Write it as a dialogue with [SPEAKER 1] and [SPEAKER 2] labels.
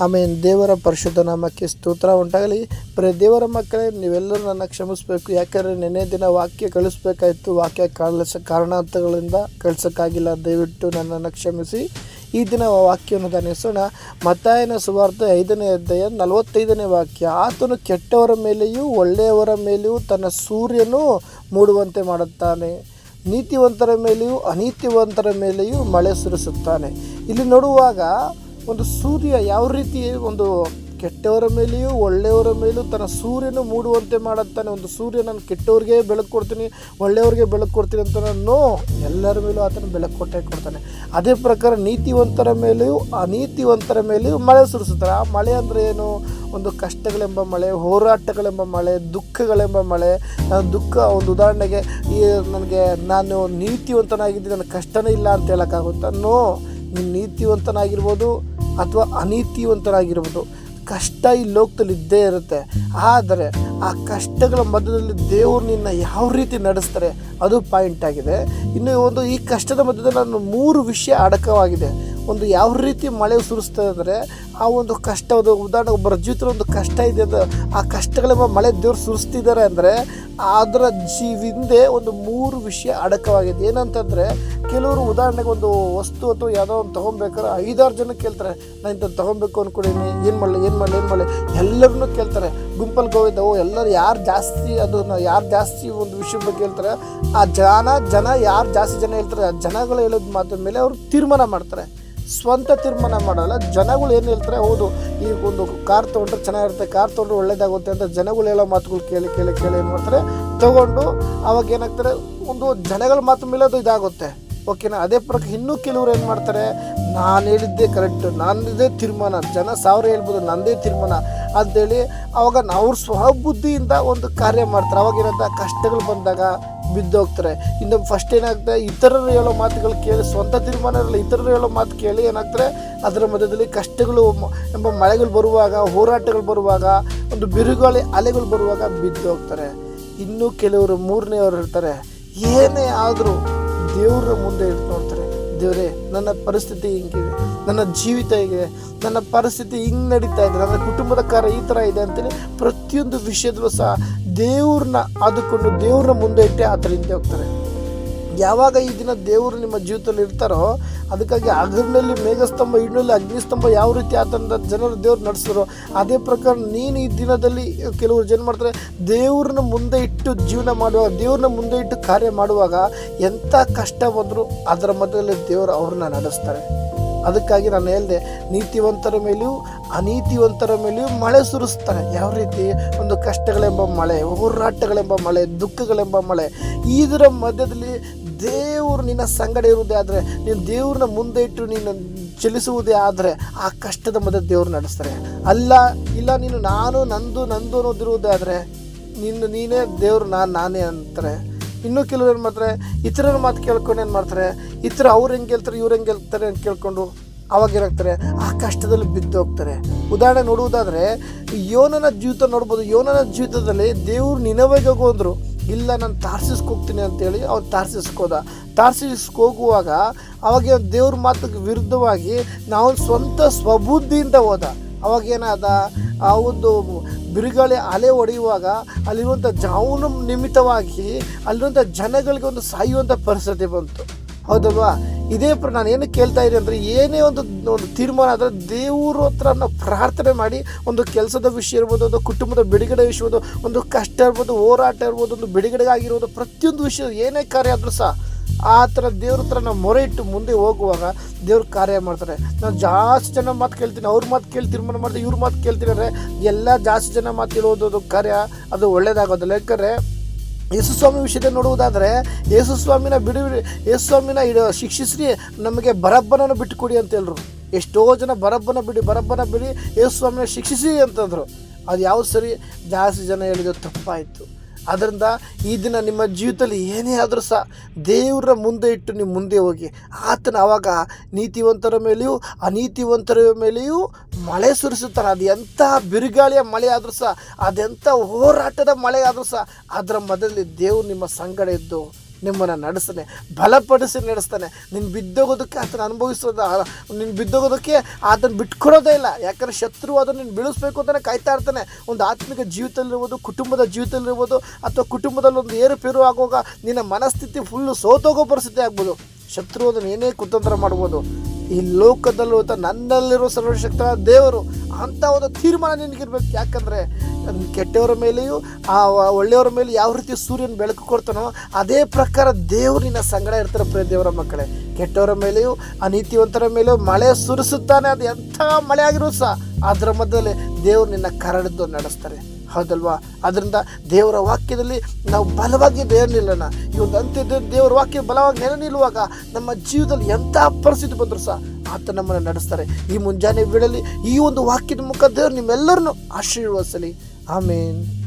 [SPEAKER 1] ಆಮೇಲೆ ದೇವರ ಪರಿಶುದ್ಧ ನಾಮಕ್ಕೆ ಸ್ತೋತ್ರ ಉಂಟಾಗಲಿ. ಪ್ರ ದೇವರ ಮಕ್ಕಳೇ, ನೀವೆಲ್ಲರೂ ನನ್ನ ಕ್ಷಮಿಸಬೇಕು. ಯಾಕಂದರೆ ನೆನೆ ದಿನ ವಾಕ್ಯ ಕಳಿಸ್ಬೇಕಾಯಿತು. ವಾಕ್ಯ ಕಳಿಸ ಕಾರಣಾಂತಗಳಿಂದ ಕಳ್ಸೋಕ್ಕಾಗಿಲ್ಲ. ದಯವಿಟ್ಟು ನನ್ನನ್ನು ಕ್ಷಮಿಸಿ. ಈ ದಿನ ವಾಕ್ಯವನ್ನು ಧನಿಸೋಣ ಮತ್ತಾಯನ ಸುವಾರ್ತೆ ಐದನೇ ಅಧ್ಯಾಯ ನಲವತ್ತೈದನೇ ವಾಕ್ಯ. ಆತನು ಕೆಟ್ಟವರ ಮೇಲೆಯೂ ಒಳ್ಳೆಯವರ ಮೇಲೆಯೂ ತನ್ನ ಸೂರ್ಯನು ಮೂಡುವಂತೆ ಮಾಡುತ್ತಾನೆ. ನೀತಿವಂತರ ಮೇಲೆಯೂ ಅನೀತಿವಂತರ ಮೇಲೆಯೂ ಮಳೆ ಸುರಿಸುತ್ತಾನೆ. ಇಲ್ಲಿ ನೋಡುವಾಗ ಒಂದು ಸೂರ್ಯ ಯಾವ ರೀತಿ ಒಂದು ಕೆಟ್ಟವರ ಮೇಲೆಯೂ ಒಳ್ಳೆಯವರ ಮೇಲೂ ತನ್ನ ಸೂರ್ಯನು ಮೂಡುವಂತೆ ಮಾಡುತ್ತಾನೆ ಒಂದು ಸೂರ್ಯ ನಾನು ಕೆಟ್ಟವ್ರಿಗೆ ಬೆಳಕು ಕೊಡ್ತೀನಿ, ಒಳ್ಳೆಯವ್ರಿಗೆ ಬೆಳಕು ಕೊಡ್ತೀನಿ ಅಂತ ನೋ ಎಲ್ಲರ ಮೇಲೂ ಆತನ ಬೆಳಕು ಕೊಟ್ಟೆ ಕೊಡ್ತಾನೆ. ಅದೇ ಪ್ರಕಾರ ನೀತಿವಂತರ ಮೇಲೆಯೂ, ಅನೀತಿವಂತರ ಮೇಲೆಯೂ ಮಳೆ ಸುರಿಸುತ್ತಾರೆ. ಆ ಮಳೆ ಅಂದರೆ ಏನು? ಒಂದು ಕಷ್ಟಗಳೆಂಬ ಮಳೆ, ಹೋರಾಟಗಳೆಂಬ ಮಳೆ, ದುಃಖಗಳೆಂಬ ಮಳೆ. ನಾನು ದುಃಖ ಒಂದು ಉದಾಹರಣೆಗೆ, ಈ ನನಗೆ ನಾನು ನೀತಿವಂತನಾಗಿದ್ದು ನನಗೆ ಕಷ್ಟನೇ ಇಲ್ಲ ಅಂತ ಹೇಳೋಕ್ಕಾಗುತ್ತಾ? ನೋ ನೀನು ನೀತಿವಂತನಾಗಿರ್ಬೋದು ಅಥವಾ ಅನೀತಿವಂತನಾಗಿರ್ಬೋದು, ಕಷ್ಟ ಈ ಲೋಕದಲ್ಲಿ ಇದ್ದೇ ಇರುತ್ತೆ. ಆದರೆ ಆ ಕಷ್ಟಗಳ ಮಧ್ಯದಲ್ಲಿ ದೇವರು ನಿನ್ನ ಯಾವ ರೀತಿ ನಡೆಸ್ತಾರೆ, ಅದು ಪಾಯಿಂಟ್ ಆಗಿದೆ. ಇನ್ನು ಒಂದು ಈ ಕಷ್ಟದ ಮಧ್ಯದಲ್ಲಿ ನಾನು ಮೂರು ವಿಷಯ ಅಡಕವಾಗಿದೆ. ಒಂದು ಯಾವ ರೀತಿ ಮಳೆ ಸುರಿಸ್ತದೆ ಅಂದರೆ ಆ ಒಂದು ಕಷ್ಟ ಒಂದು ಉದಾಹರಣೆ ಒಬ್ಬರ ಒಂದು ಕಷ್ಟ ಇದೆ ಅದು ಆ ಕಷ್ಟಗಳೆಂಬ ಮಳೆ ದೇವ್ರು ಸುರಿಸ್ತಿದ್ದಾರೆ ಅಂದರೆ ಅದರ ಜೀವಿಂದೆ ಒಂದು ಮೂರು ವಿಷಯ ಅಡಕವಾಗಿದೆ. ಏನಂತಂದರೆ ಕೆಲವರು ಉದಾಹರಣೆಗೆ ಒಂದು ವಸ್ತು ಅಥವಾ ಯಾವುದೋ ಒಂದು ತೊಗೊಬೇಕಾದ್ರೆ ಐದಾರು ಜನ ಕೇಳ್ತಾರೆ ನಾನು ಇಂಥದ್ದು ತೊಗೊಬೇಕು ಅಂದ್ಕೊಂಡಿನಿ ಏನು ಮಾಡಲಿ ಏನು ಮಾಡಲಿ ಏನು ಮಾಡಲಿ? ಎಲ್ಲರನ್ನೂ ಕೇಳ್ತಾರೆ. ಗುಂಪಲ್ಲಿ ಹೋಗಿದ್ದವು ಎಲ್ಲರೂ ಯಾರು ಜಾಸ್ತಿ ಅದನ್ನು ಯಾರು ಜಾಸ್ತಿ ಒಂದು ವಿಷಯ ಬಗ್ಗೆ ಹೇಳ್ತಾರೆ, ಆ ಜನ ಜನ ಯಾರು ಜಾಸ್ತಿ ಜನ ಹೇಳ್ತಾರೆ, ಆ ಜನಗಳು ಹೇಳೋದು ಮಾತ್ರ ಮೇಲೆ ಅವರು ತೀರ್ಮಾನ ಮಾಡ್ತಾರೆ. ಸ್ವಂತ ತೀರ್ಮಾನ ಮಾಡಲ್ಲ. ಜನಗಳು ಏನು ಹೇಳ್ತಾರೆ, ಹೌದು ಈಗ ಒಂದು ಕಾರ್ ತೊಗೊಂಡ್ರೆ ಚೆನ್ನಾಗಿರುತ್ತೆ, ಕಾರ್ ತೊಗೊಂಡ್ರೆ ಒಳ್ಳೇದಾಗುತ್ತೆ ಅಂತ ಜನಗಳು ಹೇಳೋ ಮಾತುಗಳು ಕೇಳಿ ಕೇಳಿ ಕೇಳಿ ಏನು ಮಾಡ್ತಾರೆ, ತೊಗೊಂಡು ಅವಾಗ ಏನಾಗ್ತಾರೆ, ಒಂದು ಜನಗಳ ಮಾತು ಮೇಲೆ ಇದಾಗುತ್ತೆ. ಓಕೆನಾ ಅದೇ ಪ್ರಕಾರ ಇನ್ನೂ ಕೆಲವರು ಏನು ಮಾಡ್ತಾರೆ, ನಾನು ಹೇಳಿದ್ದೆ ಕರೆಕ್ಟ್ ನನ್ನದೇ ತೀರ್ಮಾನ, ಜನ ಸಾವಿರ ಹೇಳ್ಬೋದು ನನ್ನದೇ ತೀರ್ಮಾನ ಅಂತೇಳಿ ಅವಾಗ ಅವ್ರ ಸ್ವಬುದ್ಧಿಯಿಂದ ಒಂದು ಕಾರ್ಯ ಮಾಡ್ತಾರೆ. ಅವಾಗ ಏನಂತ? ಕಷ್ಟಗಳು ಬಂದಾಗ ಬಿದ್ದೋಗ್ತಾರೆ. ಇನ್ನು ಫಸ್ಟ್ ಏನಾಗ್ತದೆ, ಇತರರು ಹೇಳೋ ಮಾತುಗಳು ಕೇಳಿ, ಸ್ವಂತ ತೀರ್ಮಾನ ಇರಲ್ಲ, ಇತರರು ಹೇಳೋ ಮಾತು ಕೇಳಿ ಏನಾಗ್ತಾರೆ ಅದರ ಮಧ್ಯದಲ್ಲಿ ಕಷ್ಟಗಳು ಎಂಬ ಮಳೆಗಳು ಬರುವಾಗ, ಹೋರಾಟಗಳು ಬರುವಾಗ, ಒಂದು ಬಿರುಗಾಳಿ ಅಲೆಗಳು ಬರುವಾಗ ಬಿದ್ದೋಗ್ತಾರೆ. ಇನ್ನೂ ಕೆಲವರು ಮೂರನೆಯವರು ಇರ್ತಾರೆ ಏನೇ ಆದರೂ ದೇವರ ಮುಂದೆ ಇಟ್ಟು ನೋಡ್ತಾರೆ ದೇವರೇ, ನನ್ನ ಪರಿಸ್ಥಿತಿ ಹಿಂಗಿದೆ, ನನ್ನ ಜೀವಿತ ಹೀಗಿದೆ, ನನ್ನ ಪರಿಸ್ಥಿತಿ ಹಿಂಗೆ ನಡೀತಾ ಇದೆ, ನನ್ನ ಕುಟುಂಬದ ಕಾರ್ಯ ಈ ಥರ ಇದೆ ಅಂತೇಳಿ ಪ್ರತಿಯೊಂದು ವಿಷಯದ ಸಹ ದೇವ್ರನ್ನ ಅದಕ್ಕೊಂಡು ದೇವ್ರನ್ನ ಮುಂದೆ ಇಟ್ಟೆ ಆ ಥರ ಹಿಂದೆ ಹೋಗ್ತಾರೆ. ಯಾವಾಗ ಈ ದಿನ ದೇವರು ನಿಮ್ಮ ಜೀವಿತದಲ್ಲಿ ಇರ್ತಾರೋ ಅದಕ್ಕಾಗಿ ಅಗರ್ನಲ್ಲಿ ಮೇಘಸ್ತಂಭ ಇಡ್ನಲ್ಲಿ ಅಗ್ನಿಸ್ತಂಭ ಯಾವ ರೀತಿ ಆತಂದ ಜನರು ದೇವ್ರು ನಡೆಸಿದ್ರು ಅದೇ ಪ್ರಕಾರ ನೀನು ಈ ದಿನದಲ್ಲಿ ಕೆಲವರು ಜನ ಮಾಡ್ತಾರೆ ದೇವ್ರನ್ನ ಮುಂದೆ ಇಟ್ಟು ಜೀವನ ಮಾಡುವಾಗ ದೇವ್ರನ್ನ ಮುಂದೆ ಇಟ್ಟು ಕಾರ್ಯ ಮಾಡುವಾಗ ಎಂಥ ಕಷ್ಟ ಬಂದರೂ ಅದರ ಮಧ್ಯದಲ್ಲಿ ದೇವರು ಅವ್ರನ್ನ ನಡೆಸ್ತಾರೆ. ಅದಕ್ಕಾಗಿ ನಾನು ಹೇಳಿದೆ, ನೀತಿವಂತರ ಮೇಲೆಯೂ ಅನೀತಿವಂತರ ಮೇಲೆಯೂ ಮಳೆ ಸುರಿಸ್ತಾರೆ ಯಾವ ರೀತಿ? ಒಂದು ಕಷ್ಟಗಳೆಂಬ ಮಳೆ, ಹೋರಾಟಗಳೆಂಬ ಮಳೆ, ದುಃಖಗಳೆಂಬ ಮಳೆ. ಇದರ ಮಧ್ಯದಲ್ಲಿ ದೇವರು ನಿನ್ನ ಸಂಗಡ ಇರುವುದೇ ಆದರೆ, ನೀನು ದೇವ್ರನ್ನ ಮುಂದೆ ಇಟ್ಟು ನೀನು ಚಲಿಸುವುದೇ ಆದರೆ, ಆ ಕಷ್ಟದ ಮಧ್ಯೆ ದೇವ್ರು ನಡೆಸ್ತಾರೆ. ಅಲ್ಲ, ಇಲ್ಲ, ನೀನು ನಾನು, ನಂದು ನಂದು ಅನ್ನೋದಿರುವುದೇ ಆದರೆ, ನಿನ್ನ, ನೀನೇ ದೇವ್ರು, ನಾನು, ನಾನೇ ಅಂತಾರೆ. ಇನ್ನೂ ಕೆಲವರು ಏನು ಮಾಡ್ತಾರೆ? ಇತರರ ಮಾತು ಕೇಳ್ಕೊಂಡು ಏನು ಮಾಡ್ತಾರೆ? ಇತರ ಅವ್ರು ಹೆಂಗೆ ಹೇಳ್ತಾರೆ ಇವ್ರು ಹೆಂಗೆ ಹೇಳ್ತಾರೆ ಅಂತ ಕೇಳ್ಕೊಂಡು ಅವಾಗ ಏನಾಗ್ತಾರೆ? ಆ ಕಷ್ಟದಲ್ಲಿ ಬಿದ್ದು ಹೋಗ್ತಾರೆ. ಉದಾಹರಣೆ ನೋಡುವುದಾದರೆ, ಯೋನನ ಜೀವಿತ ನೋಡ್ಬೋದು. ಯೋನನ ಜೀವಿತದಲ್ಲಿ ದೇವರು ನಿನವೆಗೆ ಅಂದರು ಇಲ್ಲ, ನಾನು ತಾರ್ಸಿಸ್ಗೆ ಹೋಗ್ತೀನಿ ಅಂತೇಳಿ ಅವ್ರು ತಾರ್ಸಿಸ್ಕೋದ ಹೋಗುವಾಗ ಅವಾಗ ದೇವ್ರ ಮಾತಿಗೆ ವಿರುದ್ಧವಾಗಿ ನಾವು ಸ್ವಂತ ಸ್ವಬುದ್ಧಿಯಿಂದ ಹೋದ. ಅವಾಗೇನಾದ ಆ ಒಂದು ಬಿರುಗಾಳಿ ಅಲೆ ಹೊಡೆಯುವಾಗ ಅಲ್ಲಿರುವಂಥ ಜಾವನ ನಿಮಿತ್ತವಾಗಿ ಅಲ್ಲಿರುವಂಥ ಜನಗಳಿಗೆ ಒಂದು ಸಾಯುವಂಥ ಪರಿಸ್ಥಿತಿ ಬಂತು. ಹೌದಲ್ವಾ? ಇದೇ ಪ್ರ ನಾನು ಏನು ಕೇಳ್ತಾ ಇದ್ದೀನಿ ಅಂದರೆ ಏನೇ ಒಂದು ಒಂದು ತೀರ್ಮಾನ ಆದರೆ ದೇವ್ರ ಹತ್ರ ನಾವು ಪ್ರಾರ್ಥನೆ ಮಾಡಿ ಒಂದು ಕೆಲಸದ ವಿಷಯ ಇರ್ಬೋದು, ಒಂದು ಕುಟುಂಬದ ಬಿಡುಗಡೆ ವಿಷಯ ಇರ್ಬೋದು, ಒಂದು ಕಷ್ಟ ಇರ್ಬೋದು, ಹೋರಾಟ ಇರ್ಬೋದು, ಒಂದು ಬಿಡುಗಡೆಗಾಗಿರ್ಬೋದು ಪ್ರತಿಯೊಂದು ವಿಷಯ ಏನೇ ಕಾರ್ಯ ಆದರೂ ಸಹ ಆ ಥರ ದೇವ್ರ ಹತ್ರ ನಾವು ಮೊರೆ ಇಟ್ಟು ಮುಂದೆ ಹೋಗುವಾಗ ದೇವ್ರ ಕಾರ್ಯ ಮಾಡ್ತಾರೆ. ನಾವು ಜಾಸ್ತಿ ಜನ ಮಾತು ಕೇಳ್ತೀನಿ, ಅವ್ರ ಮಾತು ಕೇಳಿ ತೀರ್ಮಾನ ಮಾಡ್ತೀವಿ ಇವ್ರ ಮಾತು ಕೇಳ್ತೀನಿ ಅಂದರೆ ಎಲ್ಲ ಜಾಸ್ತಿ ಜನ ಮಾತು ಅದು ಕಾರ್ಯ, ಅದು ಒಳ್ಳೇದಾಗೋದಿಲ್ಲ ಯಾಕಂದರೆ ಯೇಸುಸ್ವಾಮಿ ವಿಷಯದಲ್ಲಿ ನೋಡುವುದಾದರೆ, ಯೇಸುಸ್ವಾಮಿನ ಬಿಡು, ಯೇಸುಸ್ವಾಮಿನ ಇಡ, ಶಿಕ್ಷಿಸ್ರಿ ನಮಗೆ ಬರಬ್ಬನನ್ನು ಬಿಟ್ಟುಕೊಡಿ ಅಂತ ಹೇಳರು. ಎಷ್ಟೋ ಜನ ಬರಬ್ಬನ ಬಿಡಿ ಬರಬ್ಬನ ಬಿಡಿ ಯೇಸುಸ್ವಾಮಿನ ಶಿಕ್ಷಿಸಿ ಅಂತಂದರು. ಅದು ಯಾವ ಸರಿ? ಜಾಸ್ತಿ ಜನ ಹೇಳಿದ್ರು ತಪ್ಪಾಯಿತು. ಅದರಿಂದ ಈ ದಿನ ನಿಮ್ಮ ಜೀವಿತದಲ್ಲಿ ಏನೇ ಆದರೂ ಸಹ ದೇವರ ಮುಂದೆ ಇಟ್ಟು ನೀವು ಮುಂದೆ ಹೋಗಿ, ಆತನ ಆವಾಗ ನೀತಿವಂತರ ಮೇಲೆಯೂ ಅನೀತಿವಂತರ ಮೇಲೆಯೂ ಮಳೆ ಸುರಿಸುತ್ತಾನೆ. ಅದು ಎಂಥ ಬಿರುಗಾಳಿಯ ಮಳೆ ಆದರೂ ಸಹ, ಅದೆಂಥ ಹೋರಾಟದ ಮಳೆ ಆದರೂ ಸಹ, ಅದರ ಮಧ್ಯದಲ್ಲಿ ದೇವರು ನಿಮ್ಮ ಸಂಗಡ ಇದ್ದು ನಿಮ್ಮನ್ನು ನಡೆಸ್ತಾನೆ, ಬಲಪಡಿಸಿ ನಡೆಸ್ತಾನೆ. ನೀನು ಬಿದ್ದೋಗೋದಕ್ಕೆ ಆತನ ಅನುಭವಿಸೋದ ನೀನು ಬಿದ್ದೋಗೋದಕ್ಕೆ ಆತನ ಬಿಟ್ಕೊಡೋದೇ ಇಲ್ಲ. ಯಾಕಂದರೆ ಶತ್ರು ಅದನ್ನು ನೀನು ಬೀಳಿಸ್ಬೇಕು ಅಂತಲೇ ಕಾಯ್ತಾ ಇರ್ತಾನೆ. ಒಂದು ಆತ್ಮಿಕ ಜೀವಿತದಲ್ಲಿರ್ಬೋದು, ಕುಟುಂಬದ ಜೀವಿತದಲ್ಲಿರ್ಬೋದು, ಅಥವಾ ಕುಟುಂಬದಲ್ಲಿ ಒಂದು ಏರುಪೇರು ಆಗುವಾಗ ನಿನ್ನ ಮನಸ್ಥಿತಿ ಫುಲ್ಲು ಸೋತೋಗೋ ಪರಿಸ್ಥಿತಿ ಆಗ್ಬೋದು. ಶತ್ರು ಅದನ್ನು ಏನೇ ಕುತಂತ್ರ ಮಾಡ್ಬೋದು, ಈ ಲೋಕದಲ್ಲೂ ನನ್ನಲ್ಲಿರೋ ಸರ್ವಶಕ್ತ ದೇವರು. ಅಂಥ ಒಂದು ತೀರ್ಮಾನ ನಿನಗಿರ್ಬೇಕು ಯಾಕಂದರೆ ಕೆಟ್ಟವರ ಮೇಲೆಯೂ, ಆ ಒಳ್ಳೆಯವರ ಮೇಲೆ ಯಾವ ರೀತಿ ಸೂರ್ಯನ ಬೆಳಕು ಕೊಡ್ತಾನೋ ಅದೇ ಪ್ರಕಾರ ದೇವರು ನಿನ್ನ ಸಂಗಡ ಇರ್ತಾರೆ ಪ್ರಿಯ ದೇವರ ಮಕ್ಕಳೇ. ಕೆಟ್ಟವರ ಮೇಲೆಯೂ, ಅನೀತಿವಂತರ ಮೇಲೆಯೂ ಮಳೆ ಸುರಿಸುತ್ತಾನೆ. ಅದು ಎಂಥ ಮಳೆ ಆಗಿರೋ ಸಹ. ಅದರ ಮಧ್ಯದಲ್ಲಿ ದೇವರು ನಿನ್ನ ಕರಡಿದ್ದು ನಡೆಸ್ತಾರೆ. ಹೌದಲ್ವಾ? ಅದರಿಂದ ದೇವರ ವಾಕ್ಯದಲ್ಲಿ ನಾವು ಬಲವಾಗಿ ಬೇರೆ ನಿಲ್ಲೋಣ ಈ ಒಂದು ಅಂತ್ಯ ದೇವರ ವಾಕ್ಯ ಬಲವಾಗಿ ನೆಲೆ ನಿಲ್ಲುವಾಗ ನಮ್ಮ ಜೀವದಲ್ಲಿ ಎಂಥ ಪರಿಸ್ಥಿತಿ ಬಂದರೂ ಸಹ ಆತ ನಮ್ಮನ್ನು ನಡೆಸ್ತಾರೆ. ಈ ಮುಂಜಾನೆ ವೇಳೆಯಲ್ಲಿ ಈ ಒಂದು ವಾಕ್ಯದ ಮುಖ ದೇವರು ನಿಮ್ಮೆಲ್ಲರನ್ನು ಆಶೀರ್ವದಿಸಲಿ. ಆಮೇನ್.